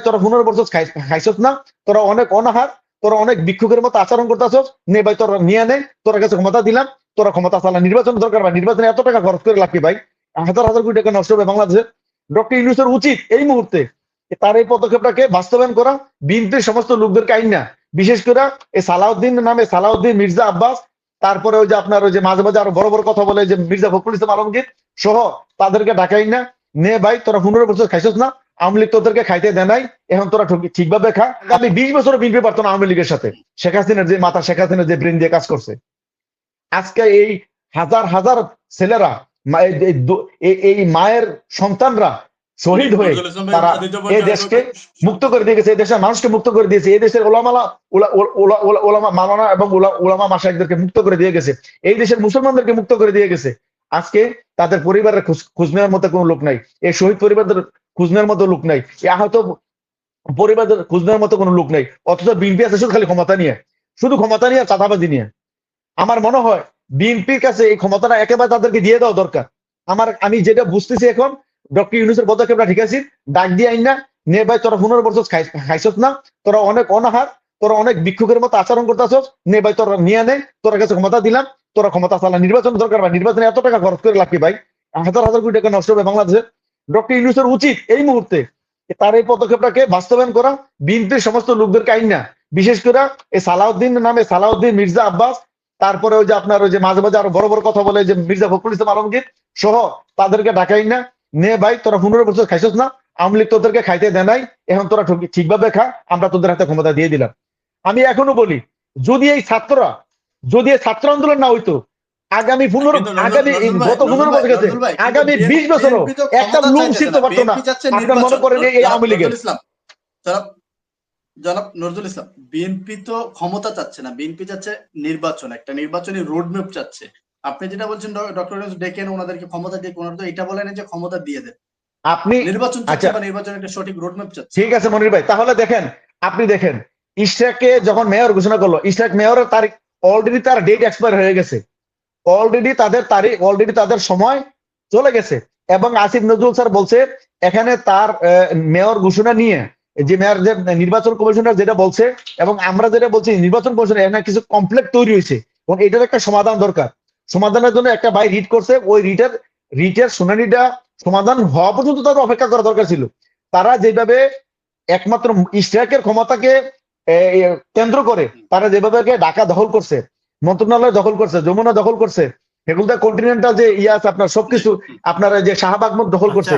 তোরা পনেরো বছর খাই- খাইছস না? তোরা অনেক অনাহার, তোরা অনেক ভিক্ষুকের মতো আচরণ করতেছস। নে ভাই, তোরা নিয়ে নে, তোরা কাছে ক্ষমতা দিলাম, তোরা ক্ষমতা চালা। নির্বাচন দরকার ভাই, নির্বাচনে এত টাকা খরচ করে লাগবে ভাই? হাজার হাজার কোটি টাকা নষ্ট হবে বাংলাদেশে। ডক্টর ইউনুসের উচিত এই মুহূর্তে তার এই পদক্ষেপটাকে বাস্তবায়ন করা বিএনপির সমস্ত লোকদেরকে আইন না বিশেষ করে এই সালাউদ্দিন নামে সালাউদ্দিন মির্জা আব্বাস, তারপরে ওই যে আপনার ওই যে মাঝে মাঝে আরও বড় বড় কথা বলে যে মির্জা ফখরুল ইসলাম আলমগীর সহ তাদেরকে ডাকাই না নে ভাই, তোরা পনেরো বছর খাইছস না? আওয়ামী লীগ তোদেরকে খাইতে দেয় নাই, এখন তোরা ঠিক- ঠিকভাবে খা। আমি বিশ বছর বিএনপি পারতো না আওয়ামী লীগের সাথে। শেখ হাসিনার যে মাথা, শেখ হাসিনার যে ব্রেন দিয়ে কাজ করছে। আজকে এই হাজার হাজার ছেলেরা এই- মায়ের সন্তানরা শহীদ হয়ে তারা এই দেশকে মুক্ত করে দিয়ে গেছে এই দেশের মানুষকে মুক্ত করে দিয়েছে এই দেশের ওলামালা, ওলা- ওলা- ওলা- ওলা- ওলামা মালানা এবং ওলামা মাসাইকদেরকে মুক্ত করে দিয়ে গেছে। এই দেশের মুসলমানদেরকে মুক্ত করে দিয়ে গেছে। আজকে তাদের পরিবারের খোঁজ নেওয়ার মতো কোনো লোক নাই। এই শহীদ পরিবারদের খোঁজ নেওয়ার মতো লোক নাই। আহত পরিবারদের খোঁজ মতো কোনো লোক নাই। অথচ বিএনপি আছে শুধু খালি ক্ষমতা নিয়ে। শুধু ক্ষমতা নিয়ে চাঁদাবাজি নিয়ে। আমার মনে হয় বিএনপির কাছে এই ক্ষমতাটা একেবারে তাদেরকে দিয়ে দেওয়া দরকার। আমার, আমি যেটা বুঝতেছি এখন, ডক্টর ইউনুসের পদক্ষেপটা ঠিক আছে, ডাক দিয়ে আইন না, নে তোরা পনেরো বছর খাই- খাইছস না, তোরা অনেক অনাহার, তোরা অনেক ভিক্ষুকের মতো আচরণ করতেছস, নে তোরা নিয়ে নে, তোরা কাছে ক্ষমতা দিলাম, তোরা ক্ষমতা চালা, নির্বাচন দরকার ভাই, নির্বাচনে এত টাকা খরচ করে লাগবে ভাই? হাজার হাজার কোটি টাকা নষ্ট হবে বাংলাদেশে। ডক্টর ইউনুসের উচিত এই মুহূর্তে তার এই পদক্ষেপটাকে বাস্তবায়ন করা, বিএনপির সমস্ত লোকদেরকে আইন না। বিশেষ করে এই সালাউদ্দিন নামে সালাউদ্দিন, মির্জা আব্বাস, তারপরে ওই যে আপনার ওই যে মাঝে মাঝে আরও বড় বড় কথা বলে যে মির্জা ফখরুল ইসলাম আলমগীর সহ তাদেরকে ডাকাই না। নে ভাই, তোরা পনেরো বছর খাইছস না, আওয়ামী লীগ তোদেরকে খাইতে দেয় নাই, এখন তোরা ঠিক- ঠিকভাবে খা, আমরা তোদের হাতে ক্ষমতা দিয়ে দিলাম। আমি এখনও বলি, যদি এই ছাত্ররা, যদি এই ছাত্র আন্দোলন না হইতো আগামী পনেরো আগামী গত পনেরো বছর গেছে আগামী বিশ বছরও একটা লুম না। পারতো না আপনার মনে নির্বাচন। করেন এই- আওয়ামী লীগের জনাব নজরুল ইসলাম বিএনপি তো ক্ষমতা চাচ্ছে না বিএনপি চাচ্ছে নির্বাচন একটা নির্বাচনী রোডম্যাপ চাচ্ছে আপনি যেটা বলছেন ডক্টর ডেকেন ওনাদেরকে ক্ষমতা দিয়ে ওনারা তো এটা বলেন যে ক্ষমতা দিয়ে দেন আপনি নির্বাচন চাচ্ছে আচ্ছা। বা নির্বাচনের একটা সঠিক রোডম্যাপ চাচ্ছে ঠিক আছে মনির ভাই তাহলে দেখেন আপনি দেখেন ইশরাককে যখন মেয়র ঘোষণা করল ইশরাক মেয়রের তারিখ অলরেডি তার ডেট এক্সপায়ার হয়ে গেছে অলরেডি তাদের তারিখ অলরেডি তাদের সময় চলে গেছে। এবং আসিফ নজরুল স্যার বলছে, এখানে তার মেয়র ঘোষণা নিয়ে, যে মেয়র, যে নির্বাচন কমিশনার যেটা বলছে, এবং আমরা যেটা বলছি, নির্বাচন কমিশনের এখানে কিছু কমপ্লেক্স তৈরি হয়েছে। এবং এটার একটা সমাধান দরকার। সমাধানের জন্য একটা ভাই রিট করছে, ওই রিটের রিটের শুনানিটা সমাধান হওয়া পর্যন্ত তাদের অপেক্ষা করা দরকার ছিল। তারা যেভাবে একমাত্র ইস্ট্রাকের ক্ষমতাকে কেন্দ্র করে, তারা যেভাবে ঢাকা দখল করছে মন্ত্রণালয় দখল করছে যমুনা দখল করছে এগুলো কন্টিনেন্টাল যে ইয়ে আছে আপনার সবকিছু আপনার যে দখল করছে।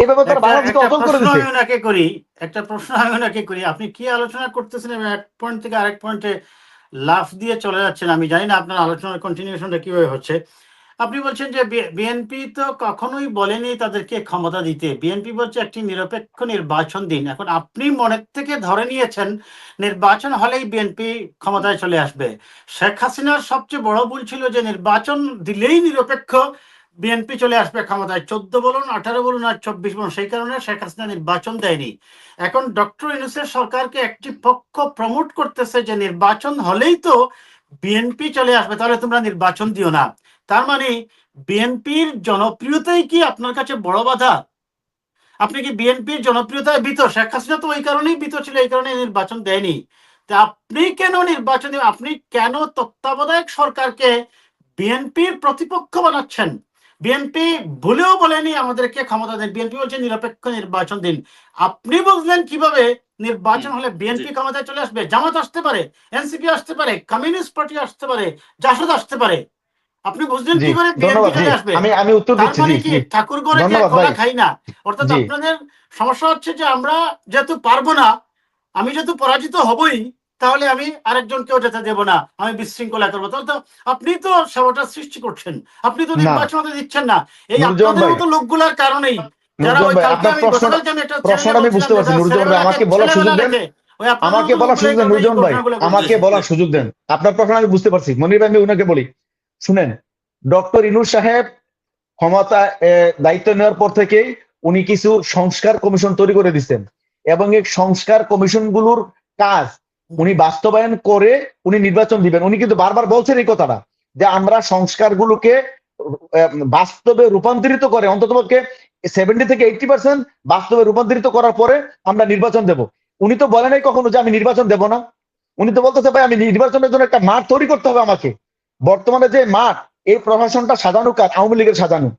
এইভাবে তারা বাংলাদেশকে অচল করে প্রশ্ন দিচ্ছে আমি ওনাকে করি একটা প্রশ্ন আমি ওনাকে করি আপনি কি আলোচনা করতেছেন? এক পয়েন্ট থেকে আরেক পয়েন্টে লাফ দিয়ে চলে যাচ্ছেন আমি জানি না আপনার আলোচনার কন্টিনিউশনটা কীভাবে হচ্ছে। আপনি বলছেন যে বিএনপি তো কখনোই বলেনি তাদেরকে ক্ষমতা দিতে। বিএনপি বলছে একটি নিরপেক্ষ নির্বাচন দিন। এখন আপনি মনের থেকে ধরে নিয়েছেন, নির্বাচন হলেই বিএনপি ক্ষমতায় চলে আসবে। শেখ হাসিনার সবচেয়ে বড় ভুল ছিল যে নির্বাচন দিলেই নিরপেক্ষ বিএনপি চলে আসবে ক্ষমতায়। চোদ্দ বলুন, আঠারো বলুন আর চব্বিশ বলুন, সেই কারণে শেখ হাসিনা নির্বাচন দেয়নি। এখন ডক্টর ইউনুসের সরকারকে একটি পক্ষ প্রমোট করতেছে যে নির্বাচন হলেই তো বিএনপি চলে আসবে। তাহলে তোমরা নির্বাচন দিও না। তার মানে বিএনপির জনপ্রিয়তাই কি আপনার কাছে বড় বাধা? আপনি কি বিএনপির জনপ্রিয়তায় ভীত শেখ হাসিনা তো ওই কারণেই ভীত ছিল এই কারণে নির্বাচন দেয়নি। তা আপনি কেন নির্বাচন আপনি কেন তত্ত্বাবধায়ক সরকারকে বিএনপির প্রতিপক্ষ বানাচ্ছেন? বিএনপি ভুলেও বলেনি আমাদেরকে ক্ষমতা দেন। বিএনপি বলছে নিরপেক্ষ নির্বাচন দিন। আপনি বুঝলেন কীভাবে নির্বাচন হলে বিএনপি ক্ষমতায় চলে আসবে? জামাত আসতে পারে এনসিপি আসতে পারে কমিউনিস্ট পার্টি আসতে পারে জাসদ আসতে পারে। আপনি বুঝলেন কি করে আসবে? আমি আমি উত্তর দিচ্ছি মানে জি ঠাকুর গিয়ে কলা খাই না। অর্থাৎ আপনাদের সমস্যা হচ্ছে যে আমরা যেহেতু পারব না আমি যেহেতু পরাজিত হবই তাহলে আমি আরেকজনকেও যেতে দেব না। আমি বিশৃঙ্খলা করব। তাহলে তো আপনি তো সেবাটা সৃষ্টি করছেন। আপনি তো। নির্বাচন দিচ্ছেন না। এই আপনাদের মতো লোকগুলার কারণেই যারা ওই কালকে আপনার আমি গতকালকে আমি একটা প্রশ্নটা আমি বুঝতে পারছি। নুরুজ্জামান ভাই আমাকে বলার সুযোগ দেন। আমাকে বলার সুযোগ দেন ভাই। আমাকে বলার সুযোগ দেন। আপনার প্রশ্ন আমি বুঝতে পারছি। মনির ভাই আমি ওনাকে বলি। শুনেন, ডক্টর ইনুর সাহেব ক্ষমতা দায়িত্ব নেওয়ার পর থেকেই উনি কিছু সংস্কার কমিশন তৈরি করে দিচ্ছেন। এবং এই সংস্কার কমিশনগুলোর কাজ উনি বাস্তবায়ন করে উনি নির্বাচন দিবেন। উনি কিন্তু বারবার বলছেন এই কথাটা, যে আমরা সংস্কারগুলোকে বাস্তবে রূপান্তরিত করে অন্ততপক্ষে সেভেন্টি থেকে এইটি পার্সেন্ট বাস্তবে রূপান্তরিত করার পরে আমরা নির্বাচন দেব। উনি তো বলে নাই কখনো যে আমি নির্বাচন দেব না। উনি তো বলতেছে, ভাই, আমি নির্বাচনের জন্য একটা মাঠ তৈরি করতে হবে আমাকে। বর্তমানে যে মাঠ, এই প্রশাসনটা সাজানো কাজ, আওয়ামী লীগের সাজানো।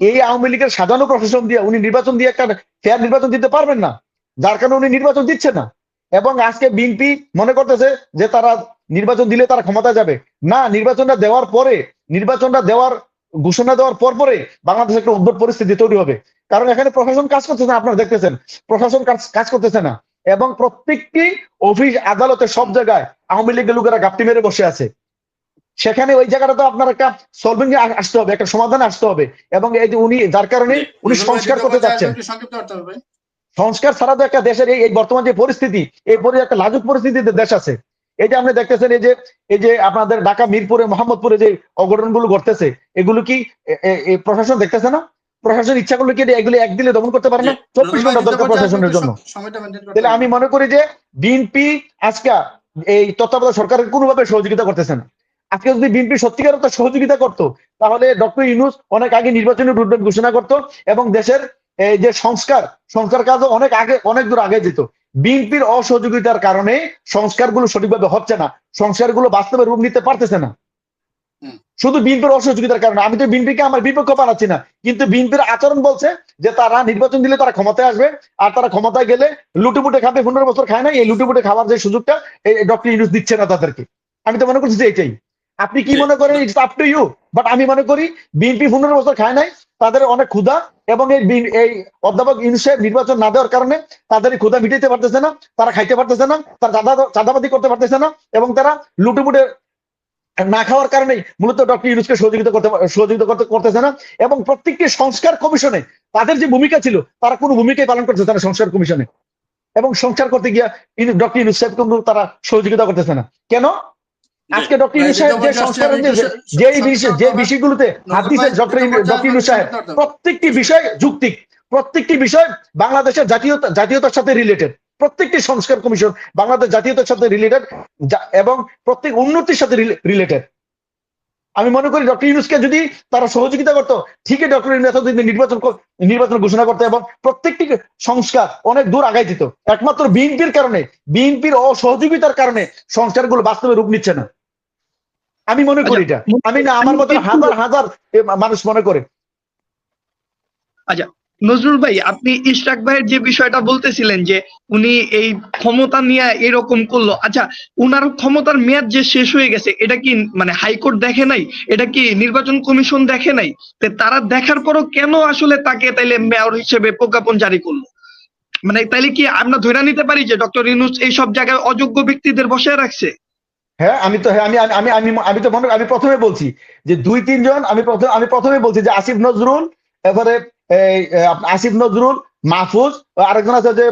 এই আওয়ামী লীগের সাজানো প্রশাসন দিয়ে উনি নির্বাচন দিয়ে একটা ফেয়ার নির্বাচন দিতে পারবেন না। যার কারণে উনি নির্বাচন দিচ্ছে না। এবং আজকে বিএনপি মনে করতেছে যে তারা নির্বাচন দিলে তারা ক্ষমতা যাবে। না, নির্বাচনটা দেওয়ার পরে, নির্বাচনটা দেওয়ার ঘোষণা দেওয়ার পর পরে বাংলাদেশে একটা উদ্ভট পরিস্থিতি তৈরি হবে। কারণ এখানে প্রশাসন কাজ করতেছে না, আপনারা দেখতেছেন। প্রশাসন কাজ কাজ করতেছে না। এবং প্রত্যেকটি অফিস, আদালতে সব জায়গায় আওয়ামী লীগের লোকেরা গাপটি মেরে বসে আছে। সেখানে ওই জায়গাটা তো আপনার একটা সলভিং আসতে হবে একটা সমাধানে আসতে হবে। এবং এই যে উনি যার কারণে উনি সংস্কার করতে যাচ্ছেন ভাই। সংস্কার ছাড়া তো একটা দেশের এই বর্তমান যে পরিস্থিতি এই পরি একটা লাজুক পরিস্থিতিতে দেশ আছে। এই যে আপনি দেখতেছেন এই যে এই যে আপনাদের ঢাকা মিরপুরে মোহাম্মদপুরে যে অঘটনগুলো ঘটতেছে এগুলো কি প্রশাসন দেখতেছে না? প্রশাসন ইচ্ছা করলে কি এগুলো এক দিলে দমন করতে পারে না? চব্বিশ ঘণ্টা দরকার প্রশাসনের জন্য। তাহলে আমি মনে করি যে বিএনপি আজকে এই তত্ত্বাবধায়ক সরকারের কোনোভাবে সহযোগিতা করতেছে না। আজকে যদি বিএনপি সত্যিকার অর্থে সহযোগিতা করতো তাহলে ডক্টর ইউনুস অনেক আগে নির্বাচনী রুটম্যাপ ঘোষণা করতো এবং দেশের এই যে সংস্কার সংস্কার কাজও অনেক আগে অনেক দূর আগে যেত। বিএনপির অসহযোগিতার কারণে সংস্কারগুলো সঠিকভাবে হচ্ছে না সংস্কারগুলো বাস্তবে রূপ নিতে পারতেছে না। শুধু বিএনপির অসহযোগিতার কারণে আমি তো বিএনপিকে আমার বিপক্ষ বানাচ্ছি না কিন্তু বিএনপির আচরণ বলছে যে তারা নির্বাচন দিলে তারা ক্ষমতায় আসবে আর তারা ক্ষমতায় গেলে লুটুপুটে খাবে পনেরো বছর খায় না এই লুটুপুটে খাওয়ার যে সুযোগটা ডক্টর ইউনুস দিচ্ছে না তাদেরকে। আমি তো মনে করছি যে এটাই। আপনি কি মনে করেন it's up to you but আমি মনে করি, বিএনপি পনেরো বছর খায় নাই, তাদের অনেক ক্ষুধা এবং এই অধ্যাপক ইউনুসের নির্বাচন না দেওয়ার কারণে তাদের ক্ষুধা মিটাইতে পারতেছে না, তারা খাইতে পারতেছে না, তারা চাঁদা চাঁদাবাদি করতে পারতেছে না এবং তারা লুটুপুটে না খাওয়ার কারণে মূলত ডক্টর ইউনুসকে সহযোগিতা করতে সহযোগিতা করতে, করতেছে না এবং প্রত্যেকটি সংস্কার কমিশনে তাদের যে ভূমিকা ছিল, তারা কোনো ভূমিকাই পালন করতেছে না সংস্কার কমিশনে। এবং সংস্কার করতে গিয়া ডক্টর ইউনুস সাহেব তারা সহযোগিতা করতেছে না। কেন? আজকে ডক্টর ইউনুস সাহেব যে সংস্কার যে যে বিষয়গুলোতে দিচ্ছে ডক্টর ইউনুস সাহেব প্রত্যেকটি বিষয় যুক্তিক প্রত্যেকটি বিষয় বাংলাদেশের জাতীয়তা জাতীয়তার সাথে রিলেটেড প্রত্যেকটি সংস্কার কমিশন বাংলাদেশ জাতীয়তার সাথে রিলেটেড এবং প্রত্যেক উন্নতির সাথে রিলেটেড আমি মনে করি ডক্টর ইউনুসকে যদি তারা সহযোগিতা করতো ঠিকই ডক্টর ইউনুস এতদিন নির্বাচন নির্বাচন ঘোষণা করতো এবং প্রত্যেকটি সংস্কার অনেক দূর আগাই দিত। একমাত্র বিএনপির কারণে বিএনপির অসহযোগিতার কারণে সংস্কারগুলো বাস্তবে রূপ নিচ্ছে না। আমি মনে করি এটা। আমি না আমার মতো হাজার হাজার মানুষ মনে করে। আচ্ছা নজরুল ভাই আপনি ইশরাক ভাইয়ের যে বিষয়টা বলতেছিলেন যে উনি এই ক্ষমতা নিয়ে এরকম করল আচ্ছা উনার ক্ষমতার মেয়াদ যে শেষ হয়ে গেছে এটা কি মানে হাইকোর্ট দেখে নাই? এটা কি নির্বাচন কমিশন দেখে নাই? তারা দেখার পরও কেন আসলে তাকে তাইলে মেয়র হিসেবে প্রজ্ঞাপন জারি করল? মানে তাইলে কি আমরা ধরে নিতে পারি যে ডক্টর ইউনুস এই সব জায়গায় অযোগ্য ব্যক্তিদের বসে রাখছে? হ্যাঁ আমি তো হ্যাঁ আমি আমি আমি আমি তো মনে, আমি প্রথমে বলছি যে দুই, তিনজন, আমি প্রথমে আমি প্রথমে বলছি যে আসিফ নজরুল আপনার আসিফ নজরুল, মাহফুজ আরেকজন আছে যে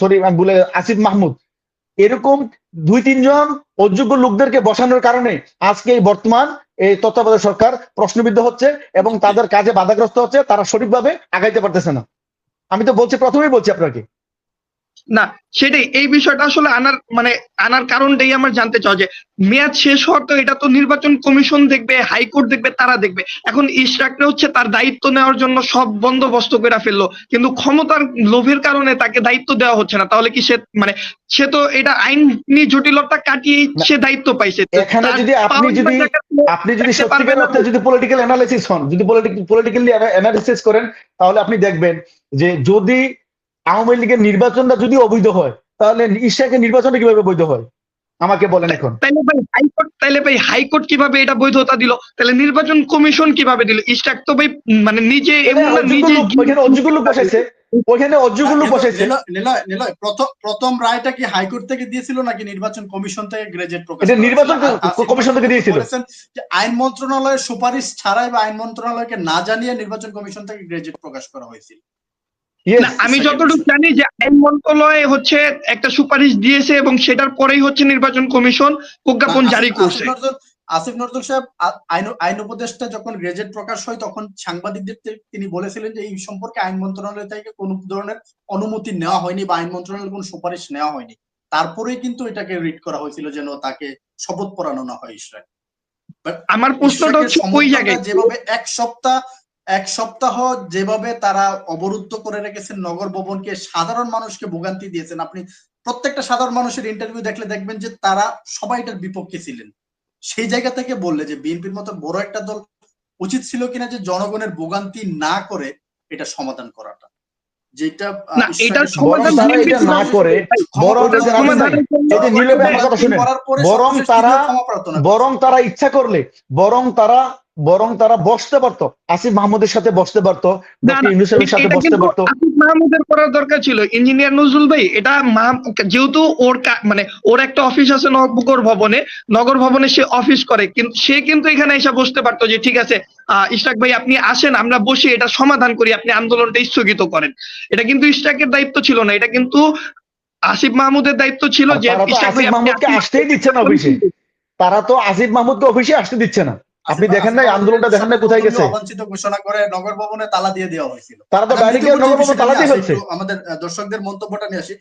সরি, আমি বলে আসিফ মাহমুদ। এরকম দুই, তিনজন অযোগ্য লোকদেরকে বসানোর কারণে আজকে এই বর্তমান এই তত্ত্বাবধায়ক সরকার প্রশ্নবিদ্ধ হচ্ছে এবং তাদের কাজে বাধাগ্রস্ত হচ্ছে, তারা সঠিকভাবে আগাইতে পারতেছে না। আমি তো বলছি, প্রথমেই বলছি আপনাকে। না সেটাই। এই বিষয়টা আসলে আনার মানে আনার কারণটাই আমার জানতে চাও যে মেয়াদ শেষ হওয়ার তো এটা তো নির্বাচন কমিশন দেখবে হাইকোর্ট দেখবে তারা দেখবে। এখন ইশরাকরে হচ্ছে তার দায়িত্ব নেওয়ার জন্য সব বন্দোবস্ত করে ফেলল। কিন্তু ক্ষমতার লোভের কারণে তাকে দায়িত্ব দেওয়া হচ্ছে না। তাহলে কি সে মানে সে তো এটা আইনি জটিলতা কাটিয়ে সে দায়িত্ব পাইছে। এখানে যদি আপনি যদি আপনি যদি সত্যিকার অর্থে যদি পলিটিক্যাল অ্যানালিসিস হন যদি পলিটিক্যালি অ্যানালিসিস করেন তাহলে আপনি দেখবেন যে যদি আওয়ামী লীগের নির্বাচনটা যদি অবৈধ হয় তাহলে ইশাকের নির্বাচনটা কীভাবে বৈধ হয়? আমাকে বলেন এখন। তাইলে ভাই হাইকোর্ট তাইলে ভাই হাইকোর্ট কীভাবে এটা বৈধতা দিল? তাহলে নির্বাচন কমিশন কীভাবে দিল? ইস্টাক তো ভাই মানে নিজে নিজে ওইখানে অযোগ্য লোক বসেছে। ওইখানে অযোগ্য লোক নিলয় প্রথম প্রথম রায়টা কি হাইকোর্ট থেকে দিয়েছিল নাকি নির্বাচন কমিশন থেকে গ্রেজেট প্রকাশ এটা নির্বাচন? আর- আসিফ কমিশন থেকে দিয়েছিল। যে আইন মন্ত্রণালয়ের সুপারিশ ছাড়াই বা আইন মন্ত্রণালয়কে না জানিয়ে নির্বাচন কমিশন থেকে গ্রেজেট প্রকাশ করা হয়েছিল। আমি যতটুকু জানি যে আইন মন্ত্রণালয় হচ্ছে একটা সুপারিশ দিয়েছে এবং সেটার পরেই হচ্ছে নির্বাচন কমিশন প্রজ্ঞাপন জারি করছে। আসিফ নজরুল- সাহেব আইন আইন উপদেষ্টা যখন গ্রেজেট প্রকাশ হয় তখন সাংবাদিকদের তিনি বলেছিলেন যে এই সম্পর্কে আইন মন্ত্রণালয় থেকে কোনো ধরনের অনুমতি নেওয়া হয়নি বা আইন মন্ত্রণালয়ের কোনো সুপারিশ নেওয়া হয়নি। তারপরেই কিন্তু এটাকে রিড করা হয়েছিল যেন তাকে শপথ পড়ানো না হয় ইসরায়েল। আমার প্রশ্নটা হচ্ছে ওই জায়গায় যেভাবে এক সপ্তাহ এক সপ্তাহ যেভাবে তারা অবরুদ্ধ করে রেখেছেন নগর ভবনকে সাধারণ মানুষকে ভোগান্তি দিয়েছেন। আপনি প্রত্যেকটা সাধারণ মানুষের ইন্টারভিউ দেখলে দেখবেন যে তারা সবাই এটার বিপক্ষে ছিলেন। সেই জায়গা থেকে বললে যে বিএনপির মতো বড় একটা দল উচিত ছিল কিনা যে জনগণের ভোগান্তি না করে এটা সমাধান করাটা। যেটা বরং সমাধান তারা না। করে। বরং তারা ইচ্ছা করলে বরং তারা বরং তারা বসতে পারতো। আসিফ মাহমুদের সাথে বসতে পারতো ইউনুসের সাথে বসতে পারতো। আসিফ মাহমুদের করার দরকার ছিল। ইঞ্জিনিয়ার নজরুল ভাই এটা যেহেতু ওর মানে ওর একটা অফিস আছে নগর ভবনে নগর ভবনে সে অফিস করে কিন্তু সে কিন্তু এখানে এসে বসতে পারতো যে ঠিক আছে আহ, ইশরাক ভাই আপনি আসেন আমরা বসে এটা সমাধান করি আপনি আন্দোলনটা স্থগিত করেন। এটা কিন্তু ইশরাকের দায়িত্ব ছিল না এটা কিন্তু আসিফ মাহমুদের দায়িত্ব ছিল যে ইশরাক ভাই আপনি মাহমুদকে আসতেই দিচ্ছে না অফিসে। তারা তো আসিফ মাহমুদকে অফিসে আসতে দিচ্ছে না। আপনি দেখেন নাই আন্দোলনটা দেখেন নাই কোথায় গেছে? অবাঞ্ছিত ঘোষণা করে নগর ভবনে তালা দিয়ে দেওয়া হয়েছিল। তারা তো গিয়ে নগর ভবনে তালা দিয়ে ফেলছে আমাদের দর্শকদের মন্তব্যটা নিয়ে আসি।